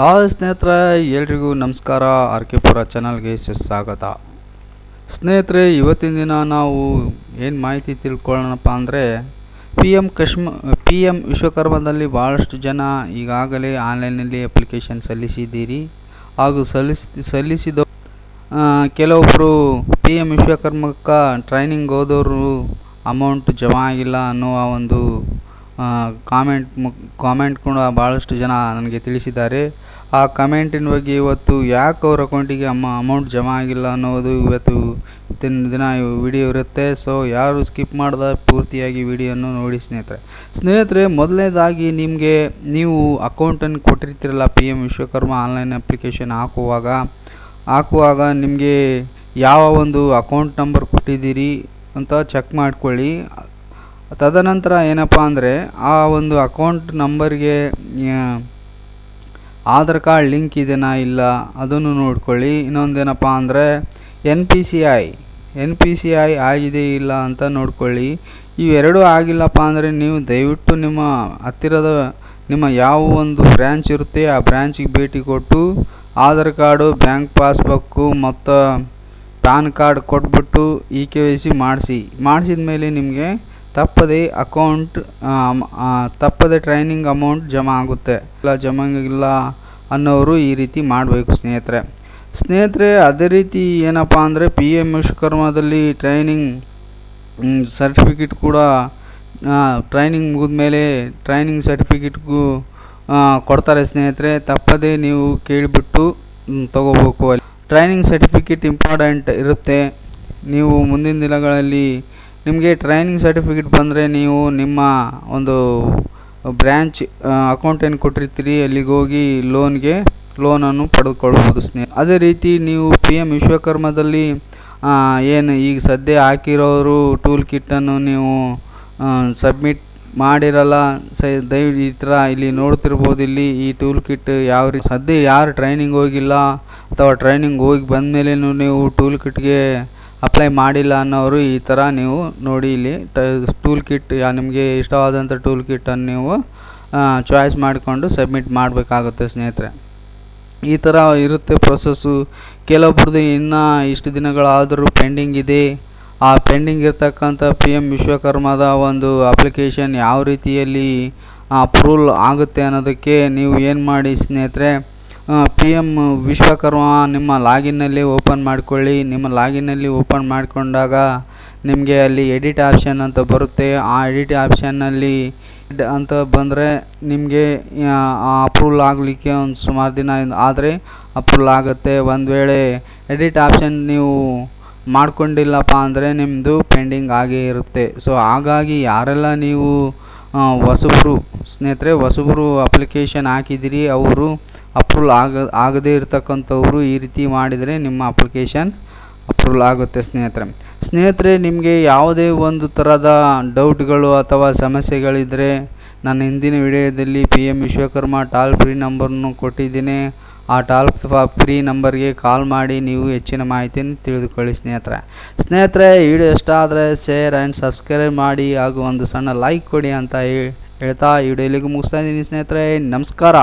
Hi ಸ್ನೇಹಿತರೆ, ಎಲ್ರಿಗೂ ನಮಸ್ಕಾರ. ಆರ್ ಕೆ ಪುರ ಚಾನಲ್ಗೆ ಸ್ವಾಗತ ಸ್ನೇಹಿತರೆ, ಇವತ್ತಿನ ದಿನ ನಾವು ಏನು ಮಾಹಿತಿ ತಿಳ್ಕೊಳ್ಳೋಣಪ್ಪ ಅಂದರೆ ಪಿ ಎಂ ಕಶ್ಮ ಪಿ ಎಂ ವಿಶ್ವಕರ್ಮದಲ್ಲಿ ಭಾಳಷ್ಟು ಜನ ಈಗಾಗಲೇ ಆನ್ಲೈನಲ್ಲಿ ಅಪ್ಲಿಕೇಶನ್ ಸಲ್ಲಿಸಿದ್ದೀರಿ. ಹಾಗೂ ಸಲ್ಲಿಸಿ, ಸಲ್ಲಿಸಿದ ಕೆಲವೊಬ್ಬರು ಪಿ ಎಂ ವಿಶ್ವಕರ್ಮಕ್ಕೆ ಟ್ರೈನಿಂಗ್ ಹೋದವರು ಅಮೌಂಟ್ ಜಮಾ ಆಗಿಲ್ಲ ಅನ್ನುವ ಒಂದು ಕಾಮೆಂಟ್ ಮು ಕಾಮೆಂಟ್ ಕೂಡ ಭಾಳಷ್ಟು ಜನ ನನಗೆ ತಿಳಿಸಿದ್ದಾರೆ. ಆ ಕಮೆಂಟಿನ ಬಗ್ಗೆ ಇವತ್ತು ಯಾಕೆ ಅವ್ರ ಅಕೌಂಟಿಗೆ ಅಮ್ಮ ಅಮೌಂಟ್ ಜಮಾ ಆಗಿಲ್ಲ ಅನ್ನೋದು ಇವತ್ತು ದಿನ ದಿನ ವಿಡಿಯೋ ಇರುತ್ತೆ. ಸೊ ಯಾರು ಸ್ಕಿಪ್ ಮಾಡಿದ ಪೂರ್ತಿಯಾಗಿ ವಿಡಿಯೋನು ನೋಡಿ ಸ್ನೇಹಿತರೆ. ಸ್ನೇಹಿತರೆ, ಮೊದಲನೇದಾಗಿ ನಿಮಗೆ ನೀವು ಅಕೌಂಟನ್ನು ಕೊಟ್ಟಿರ್ತೀರಲ್ಲ P M Vishwakarma online application ಹಾಕುವಾಗ ಹಾಕುವಾಗ ನಿಮಗೆ ಯಾವ ಒಂದು ಅಕೌಂಟ್ ನಂಬರ್ ಕೊಟ್ಟಿದ್ದೀರಿ ಅಂತ ಚೆಕ್ ಮಾಡ್ಕೊಳ್ಳಿ. ತದನಂತರ ಏನಪ್ಪ ಅಂದರೆ ಆ ಒಂದು ಅಕೌಂಟ್ ನಂಬರ್ಗೆ ಆಧಾರ್ ಕಾರ್ಡ್ ಲಿಂಕ್ ಇದೆಯಾ ಇಲ್ಲ? ಅದನ್ನು ನೋಡ್ಕೊಳ್ಳಿ. ಇನ್ನೊಂದೇನಪ್ಪ ಅಂದರೆ, N P C I, N P C I ಆಗಿದೆ ಇಲ್ಲ ಅಂತ ನೋಡ್ಕೊಳ್ಳಿ. ಇವೆರಡೂ ಆಗಿಲ್ಲಪ್ಪ ಅಂದರೆ ನೀವು ದಯವಿಟ್ಟು ನಿಮ್ಮ ಹತ್ತಿರದ ನಿಮ್ಮ ಯಾವ ಒಂದು ಬ್ರ್ಯಾಂಚ್ ಇರುತ್ತೆ, ಆ ಬ್ರ್ಯಾಂಚಿಗೆ ಭೇಟಿ ಕೊಟ್ಟು ಆಧಾರ್ ಕಾರ್ಡು, ಬ್ಯಾಂಕ್ ಪಾಸ್ಬುಕ್ಕು, ಮತ್ತು ಪ್ಯಾನ್ ಕಾರ್ಡ್ ಕೊಟ್ಬಿಟ್ಟು ಇ ಕೆ ವೈ ಸಿ ಮಾಡಿಸಿ. ಮಾಡಿಸಿದ ಮೇಲೆ ನಿಮಗೆ ತಪ್ಪದೆ ಅಕೌಂಟ್ ತಪ್ಪದೆ ಟ್ರೈನಿಂಗ್ ಅಮೌಂಟ್ ಜಮಾ ಆಗುತ್ತೆ. ಇಲ್ಲ ಜಮಾ ಇಲ್ಲ ಅನ್ನೋರು ಈ ರೀತಿ ಮಾಡಬೇಕು ಸ್ನೇಹಿತರೆ. ಸ್ನೇಹಿತರೆ, ಅದೇ ರೀತಿ ಏನಪ್ಪ ಅಂದರೆ ಪಿ ಎಂ ವಿಶ್ವಕರ್ಮದಲ್ಲಿ ಟ್ರೈನಿಂಗ್ ಸರ್ಟಿಫಿಕೇಟ್ ಕೂಡ ಟ್ರೈನಿಂಗ್ ಮುಗಿದ ಮೇಲೆ ಟ್ರೈನಿಂಗ್ ಸರ್ಟಿಫಿಕೇಟ್ಗೂ ಕೊಡ್ತಾರೆ ಸ್ನೇಹಿತರೆ. ತಪ್ಪದೇ ನೀವು ಕೇಳಿಬಿಟ್ಟು ತಗೋಬೇಕು ಅಲ್ಲಿ. ಟ್ರೈನಿಂಗ್ ಸರ್ಟಿಫಿಕೇಟ್ ಇಂಪಾರ್ಟೆಂಟ್ ಇರುತ್ತೆ. ನೀವು ಮುಂದಿನ ದಿನಗಳಲ್ಲಿ ನಿಮಗೆ ಟ್ರೈನಿಂಗ್ ಸರ್ಟಿಫಿಕೇಟ್ ಬಂದರೆ ನೀವು ನಿಮ್ಮ ಒಂದು ಬ್ರ್ಯಾಂಚ್ ಅಕೌಂಟ್ ಏನು ಕೊಟ್ಟಿರ್ತೀರಿ, ಅಲ್ಲಿಗೆ ಹೋಗಿ ಲೋನ್ಗೆ ಲೋನನ್ನು ಪಡೆದುಕೊಳ್ಬೋದು ಸ್ನೇಹ. ಅದೇ ರೀತಿ ನೀವು ಪಿ ಎಂ ವಿಶ್ವಕರ್ಮದಲ್ಲಿ ಏನು ಈಗ ಸದ್ಯ ಹಾಕಿರೋರು ಟೂಲ್ ಕಿಟ್ಟನ್ನು ನೀವು ಸಬ್ಮಿಟ್ ಮಾಡಿರಲ್ಲ, ಸ ದಯ ಈ ಥರ ಇಲ್ಲಿ ನೋಡ್ತಿರ್ಬೋದು, ಇಲ್ಲಿ ಈ ಟೂಲ್ ಕಿಟ್ ಯಾವ ರೀತಿ. ಸದ್ಯ ಯಾರು ಟ್ರೈನಿಂಗ್ ಹೋಗಿಲ್ಲ, ಅಥವಾ ಟ್ರೈನಿಂಗ್ ಹೋಗಿ ಬಂದಮೇಲೆ ನೀವು ಟೂಲ್ ಕಿಟ್ಗೆ ಅಪ್ಲೈ ಮಾಡಿಲ್ಲ ಅನ್ನೋರು ಈ ಥರ ನೀವು ನೋಡಿ ಇಲ್ಲಿ ಟೂಲ್ ಕಿಟ್ ನಿಮಗೆ ಇಷ್ಟವಾದಂಥ ಟೂಲ್ ಕಿಟ್ಟನ್ನು ನೀವು ಚಾಯ್ಸ್ ಮಾಡಿಕೊಂಡು ಸಬ್ಮಿಟ್ ಮಾಡಬೇಕಾಗುತ್ತೆ ಸ್ನೇಹಿತರೆ. ಈ ಥರ ಇರುತ್ತೆ ಪ್ರೊಸೆಸ್ಸು ಕೆಲವೊಬ್ರದ್ದು ಇನ್ನೂ ಇಷ್ಟು ದಿನಗಳಾದರೂ ಪೆಂಡಿಂಗ್ ಇದೆ. ಆ ಪೆಂಡಿಂಗ್ ಇರ್ತಕ್ಕಂಥ ಪಿ ಎಂ ವಿಶ್ವಕರ್ಮದ ಒಂದು ಅಪ್ಲಿಕೇಶನ್ ಯಾವ ರೀತಿಯಲ್ಲಿ ಅಪ್ರೂವಲ್ ಆಗುತ್ತೆ ಅನ್ನೋದಕ್ಕೆ ನೀವು ಏನು ಮಾಡಿ ಸ್ನೇಹಿತರೆ ಪಿ ಎಂ ವಿಶ್ವಕರ್ಮ, ನಿಮ್ಮ ಲಾಗಿನ್ನಲ್ಲಿ ಓಪನ್ ಮಾಡಿಕೊಳ್ಳಿ. ನಿಮ್ಮ ಲಾಗಿನ್ನಲ್ಲಿ ಓಪನ್ ಮಾಡಿಕೊಂಡಾಗ ನಿಮಗೆ ಅಲ್ಲಿ ಎಡಿಟ್ ಆಪ್ಷನ್ ಅಂತ ಬರುತ್ತೆ. ಆ ಎಡಿಟ್ ಆಪ್ಷನ್ನಲ್ಲಿ ಅಂತ ಬಂದರೆ ನಿಮಗೆ ಅಪ್ರೂವಲ್ ಆಗಲಿಕ್ಕೆ ಒಂದು ಸುಮಾರು ದಿನ ಆದರೆ ಅಪ್ರೂವಲ್ ಆಗುತ್ತೆ. ಒಂದು ವೇಳೆ ಎಡಿಟ್ ಆಪ್ಷನ್ ನೀವು ಮಾಡಿಕೊಂಡಿಲ್ಲಪ್ಪ ಅಂದರೆ ನಿಮ್ಮದು ಪೆಂಡಿಂಗ್ ಆಗೇ ಇರುತ್ತೆ. ಸೊ, ಹಾಗಾಗಿ ಯಾರೆಲ್ಲ ನೀವು ಹೊಸಬರು, ಸ್ನೇಹಿತರೆ, ಹೊಸಬರು ಅಪ್ಲಿಕೇಶನ್ ಹಾಕಿದಿರಿ, ಅವರು ಅಪ್ರೂವಲ್ ಆಗ, ಆಗದೇ ಇರತಕ್ಕಂಥವರು ಈ ರೀತಿ ಮಾಡಿದರೆ ನಿಮ್ಮ ಅಪ್ಲಿಕೇಶನ್ ಅಪ್ರೂವಲ್ ಆಗುತ್ತೆ ಸ್ನೇಹಿತರೆ. ಸ್ನೇಹಿತರೆ, ನಿಮಗೆ ಯಾವುದೇ ಒಂದು ಥರದ ಡೌಟ್ಗಳು ಅಥವಾ ಸಮಸ್ಯೆಗಳಿದ್ದರೆ ನಾನು ಹಿಂದಿನ ವಿಡಿಯೋದಲ್ಲಿ P M Vishwakarma toll free ನಂಬರ್ನು ಕೊಟ್ಟಿದ್ದೀನಿ. ಆ ಟಾಲ್ ಫ್ರೀ ನಂಬರ್ಗೆ ಕಾಲ್ ಮಾಡಿ ನೀವು ಹೆಚ್ಚಿನ ಮಾಹಿತಿಯನ್ನು ತಿಳಿದುಕೊಳ್ಳಿ ಸ್ನೇಹಿತರೆ. ಸ್ನೇಹಿತರೆ ವಿಡಿಯೋ ಇಷ್ಟ ಆದರೆ ಶೇರ್ ಆ್ಯಂಡ್ ಸಬ್ಸ್ಕ್ರೈಬ್ ಮಾಡಿ ಹಾಗೂ ಒಂದು ಸಣ್ಣ ಲೈಕ್ ಕೊಡಿ ಅಂತ ಹೇಳ್ತಾ ವಿಡಿಯೋ ಇಲ್ಲಿಗೆ ಮುಗಿಸ್ತಾ ಇದ್ದೀನಿ ಸ್ನೇಹಿತರೆ. ನಮಸ್ಕಾರ.